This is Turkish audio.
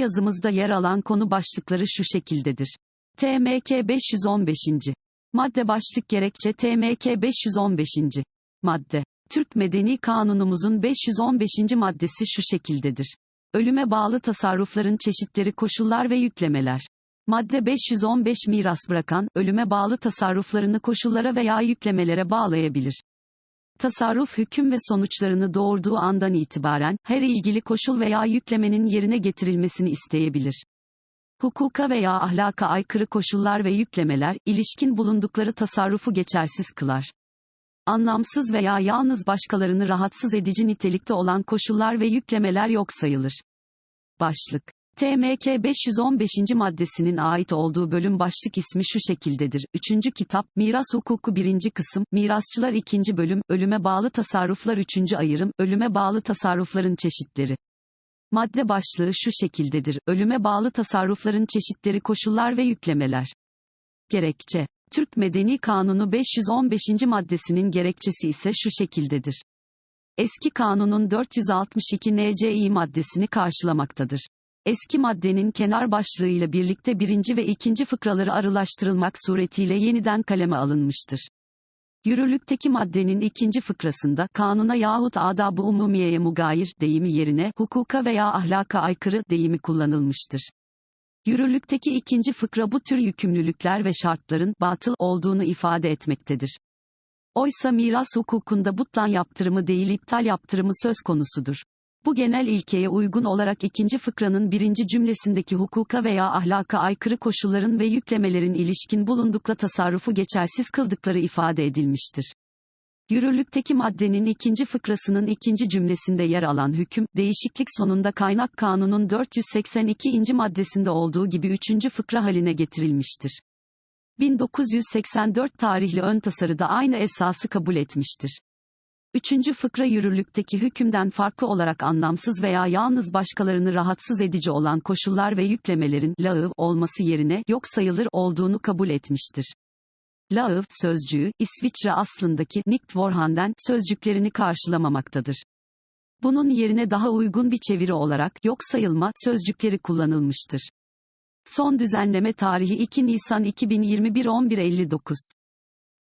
yazımızda yer alan konu başlıkları şu şekildedir. TMK 515. Madde başlık gerekçe TMK 515. Madde. Türk Medeni Kanunumuzun 515. maddesi şu şekildedir. Ölüme bağlı tasarrufların çeşitleri koşullar ve yüklemeler. Madde 515 miras bırakan, ölüme bağlı tasarruflarını koşullara veya yüklemelere bağlayabilir. Tasarruf hüküm ve sonuçlarını doğurduğu andan itibaren, her ilgili koşul veya yüklemenin yerine getirilmesini isteyebilir. Hukuka veya ahlaka aykırı koşullar ve yüklemeler, ilişkin bulundukları tasarrufu geçersiz kılar. Anlamsız veya yalnız başkalarını rahatsız edici nitelikte olan koşullar ve yüklemeler yok sayılır. Başlık TMK 515. maddesinin ait olduğu bölüm başlık ismi şu şekildedir. 3. kitap, Miras Hukuku 1. kısım, Mirasçılar 2. bölüm, Ölüme bağlı tasarruflar 3. ayırım, Ölüme bağlı tasarrufların çeşitleri. Madde başlığı şu şekildedir. Ölüme bağlı tasarrufların çeşitleri koşullar ve yüklemeler. Gerekçe. Türk Medeni Kanunu 515. maddesinin gerekçesi ise şu şekildedir. Eski kanunun 462 NCİ maddesini karşılamaktadır. Eski maddenin kenar başlığıyla birlikte birinci ve ikinci fıkraları arılaştırılmak suretiyle yeniden kaleme alınmıştır. Yürürlükteki maddenin ikinci fıkrasında kanuna yahut adab-ı umumiyeye mugayir deyimi yerine hukuka veya ahlaka aykırı deyimi kullanılmıştır. Yürürlükteki ikinci fıkra bu tür yükümlülükler ve şartların batıl olduğunu ifade etmektedir. Oysa miras hukukunda butlan yaptırımı değil iptal yaptırımı söz konusudur. Bu genel ilkeye uygun olarak ikinci fıkranın birinci cümlesindeki hukuka veya ahlaka aykırı koşulların ve yüklemelerin ilişkin bulundukla tasarrufu geçersiz kıldıkları ifade edilmiştir. Yürürlükteki maddenin ikinci fıkrasının ikinci cümlesinde yer alan hüküm, değişiklik sonunda kaynak kanunun 482. maddesinde olduğu gibi üçüncü fıkra haline getirilmiştir. 1984 tarihli ön tasarıda aynı esası kabul etmiştir. Üçüncü fıkra yürürlükteki hükümden farklı olarak anlamsız veya yalnız başkalarını rahatsız edici olan koşullar ve yüklemelerin lağıv olması yerine yok sayılır olduğunu kabul etmiştir. Lağıv sözcüğü, İsviçre aslındaki Nikt Vorhanden sözcüklerini karşılamamaktadır. Bunun yerine daha uygun bir çeviri olarak yok sayılma sözcükleri kullanılmıştır. Son düzenleme tarihi 2 Nisan 2021 11.59